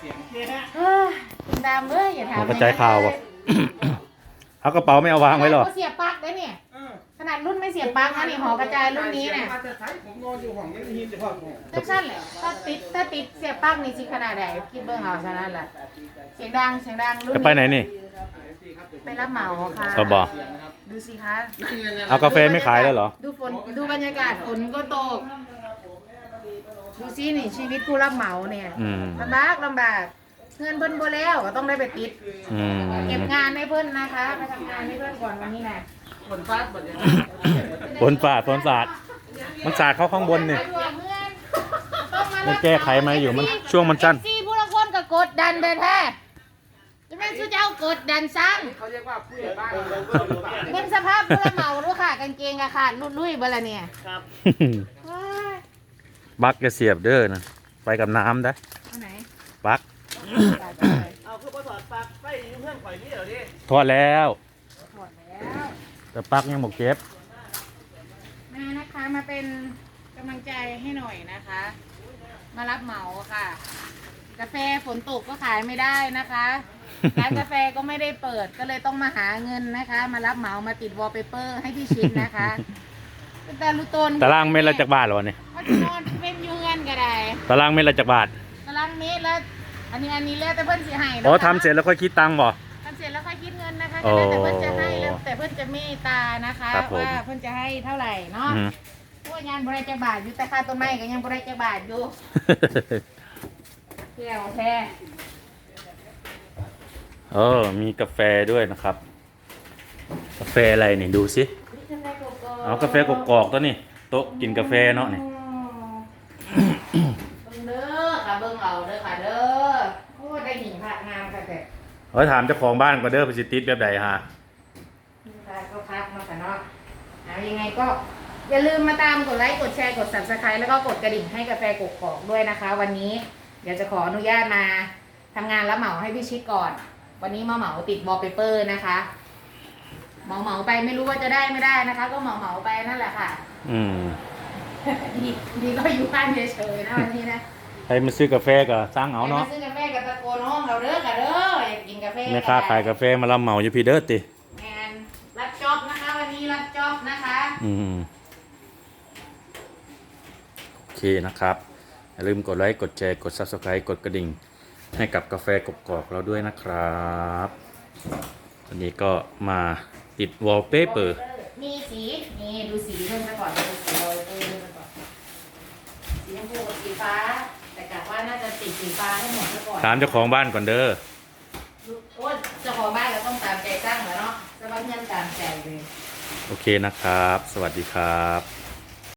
เสียงเฮ้ยคุณดำเอ้ยอย่าถามมันกระจายข่าวบ่เอากระเป๋าไม่เอาวางไว้หรอเขาเสียบปลั๊กได้เนี่ยเออขนาดรุ่นไม่เสียบปลั๊กนะนี่หอกระจายรุ่นนี้เนี่ยมาจะใช้ผมนอนอยู่ห้องนี้ได้ยินเฉพาะผมจังสั้นแหละถ้าติดถ้าติดเสียบปลั๊กนี่สิขนาดไหนคิดเบิ่งเอาฉะนั้นแหละเสียงดังเสียงดังรุ่นจะไปไหนนี่ไปรับเหมาค่ะเขาบอกดูสิคะเอากาแฟไม่ขายแล้วเหรอ ดูฝนดูบรรยากาศฝนก็ตก ดูสินี่ชีวิตผู้รับเหมาเนี่ยอืม ลำบากลำบากเงินเพิ่นบ่แล้วก็ต้องได้ไปติด อืมเก็บงานให้เพิ่นนะคะไปทำงานให้เพิ่นก่อนวันนี้นะคนฟาดหมดเลยฝนสาดฝนสาดมันสาดเข้าข้างบนเนี่ยไปด่วนเพื่อนต้องมามันแก้ไขมาอยู่มันช่วงมันสั้น ซี่ผู้ละคนก็กดดันเด้อแท้จะแม่นชื่อเจ้ากดดันซ้ำเขาเรียกว่าผู้ใหญ่บ้านเบิ่งสภาพผู้รับเหมาดูค่ะกางเกงอะขาดลุดลุยเบ่ละเนี่ยว้า ยบักจะเสียบเด้อนะไปกับน้ำได้เอาไหนบักไปไปไปเอาคือประสอดปากไปเพื่อนข่อยนี่เหรอดิทอดแล้วถอดแล้วแต่ปักยังบอกเก็บมานะคะมาเป็นกำลังใจให้หน่อยนะคะ มารับเหมาค่ะ กาแฟฝนตกก็ขายไม่ได้นะคะร้านกาแฟก็ไม่ได้เปิดก็เลยต้องมาหาเงินนะคะ มารับเหมามาติดวอลเปเปอร์ให้พี่ชิดนะคะแต่ลูกตนตารางเมตรละจากบาทเหรอวะเนี่ย เขาจะนอนเป็นอยูเงินก็ได้ตารางเมตรละจากบาทตารางเมตรแล้ว อันนี้อันนี้แล้วแต่เพื่อนสิให้นะคะอ๋อทำเสร็จแล้วค่อยคิดตังค์บ่ ทำเสร็จแล้วค่อยคิดเงินนะคะโอ้ก็แล้วแต่เพื่อนจะให้แล้วแต่เพื่อนจะเมตตานะคะครับผม ว่าเพื่อนจะให้เท่าไหร่เนาะ อืมพวกงานบริจาคบาทอยู่แต่ค่าต้นไม้ก็ยังบริจาคบาทอยู่เที่ยวแท้เออมีกาแฟด้วยนะครับ กาแฟอะไรนี่ดูสิ เอากาแฟกกอกๆตัวนี่โต๊ะกินกาแฟเนาะนี่ เบิ่งเด้อค่ะเบิ่งเอาเด้อค่ะเด้อโอ้ได้หญิงพระงามค่ะแต่เฮ้ยถามเจ้าของบ้านก็เด้อไปสิติดแบบใดฮะค่ะก็พักมาค่ะเนาะเอายังไงก็อย่าลืมมาตามกดไลค์กดแชร์กด subscribe แล้วก็กดกระดิ่งให้กาแฟกกอกด้วยนะคะ วันนี้เดี๋ยวจะขออนุญาตมาทำงานรับเหมาให้พี่ชิดก่อน วันนี้มาเหมาติดวอลเปเปอร์นะคะเหมาเหมาๆไปไม่รู้ว่าจะได้ไม่ได้นะคะ ก็เหมาเหมาๆไปนั่นแหละค่ะ อืม ดีดีก็อยู่บ้านเฉยๆนะวันนี้นะใครมาซื้อกาแฟก็สร้างเอาเนาะใครมซื้อกาแฟกับตะโกนห้องเราเด้อค่ะเด้ออยากกินกาแฟแม่ค้าขายกาแฟมาลำเหมาอยู่พี่เด้อติแมนรับจ็อบนะคะ วันนี้รับจ็อบนะคะ อืมโอเคนะครับอย่าลืมกดไลค์กดแชร์กด subscribe กดกระดิ่ง ให้กับกาแฟกกอกๆเราด้วยนะครับวันนี้ก็มาติดวอลเปเปอร์ มีสี นี่ ดูสีเพิ่มไปก่อนดูสีเราเพิ่มไปก่อนสีชม พูกับสีฟ้า แต่กะว่าน่าจะติดสีฟ้าให้หมดซะก่อนถามเจ้าของบ้านก่อนเด้อโอ้ยเจ้าของบ้านก็ต้องตามใจสร้างเหรอเนาะจะมาเงินตามใจเลย โอเคนะครับ สวัสดีครับ